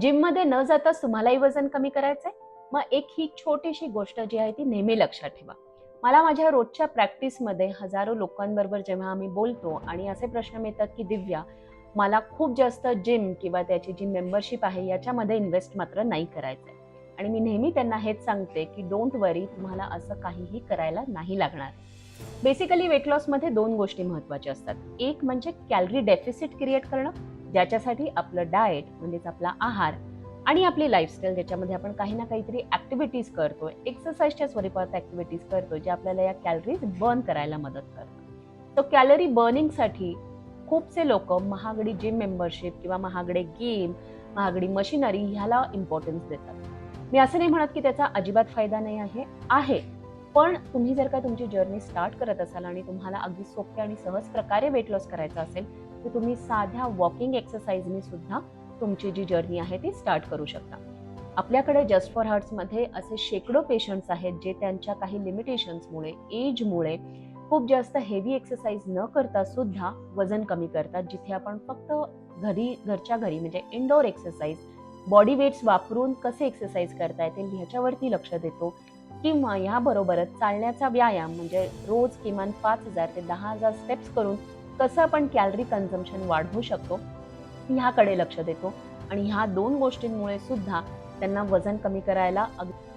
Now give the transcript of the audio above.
जिममध्ये न जाताच तुम्हालाही वजन कमी करायचंय? मग एक ही छोटीशी गोष्ट जी आहे ती नेहमी लक्षात ठेवा. मला माझ्या रोजच्या प्रॅक्टिसमध्ये हजारो लोकांबरोबर जेव्हा आम्ही बोलतो आणि असे प्रश्न मिळतात की दिव्या मला खूप जास्त जिम किंवा त्याची जी मेंबरशिप आहे याच्यामध्ये इन्व्हेस्ट मात्र नाही करायचंय. आणि मी नेहमी त्यांना हेच सांगते की डोंट वरी तुम्हाला असं काहीही करायला नाही लागणार. बेसिकली वेट लॉसमध्ये दोन गोष्टी महत्त्वाच्या असतात. एक म्हणजे कॅलरी डेफिसिट क्रिएट करणं ज्याच्यासाठी आपलं डाएट म्हणजेच आपला आहार आणि आपली लाईफस्टाईल ज्याच्यामध्ये आपण काही ना काहीतरी ऍक्टिव्हिटीज करतो एक्सरसाइजच्या स्वरूपात ॲक्टिव्हिटीज करतो जे आपल्याला या कॅलरीज बर्न करायला मदत करतात. तो कॅलरी बर्निंगसाठी खूपसे लोक महागडी जिम मेंबरशिप किंवा महागडे गेम महागडी मशिनरी ह्याला इम्पॉर्टन्स देतात. मी असं नाही म्हणत की त्याचा अजिबात फायदा नाही आहे आहे. पण तुम्ही जर का तुमची जर्नी स्टार्ट करत असाल आणि तुम्हाला अगदी सोप्या आणि सहज प्रकारे वेट लॉस करायचा असेल तर तुम्ही साध्या वॉकिंग एक्सरसाइजने सुद्धा तुमची जी जर्नी आहे ती स्टार्ट करू शकता. आपल्याकडे जस्ट फॉर हार्ट्समध्ये असे शेकडो पेशंट्स आहेत जे त्यांच्या काही लिमिटेशन्समुळे एजमुळे खूप जास्त हेवी एक्सरसाइज न करता सुद्धा वजन कमी करतात जिथे आपण फक्त घरी घरच्या घरी म्हणजे इनडोअर एक्सरसाइज बॉडी वेट्स वापरून कसे एक्सरसाइज करता येतील ह्याच्यावरती लक्ष देतो. किंवा ह्याबरोबरच चालण्याचा व्यायाम म्हणजे रोज किमान पाच हजार ते दहा हजार स्टेप्स करून कसं आपण कॅलरी कन्झम्पशन वाढवू शकतो ह्याकडे लक्ष देतो. आणि ह्या दोन गोष्टींमुळे सुद्धा त्यांना वजन कमी करायला अग-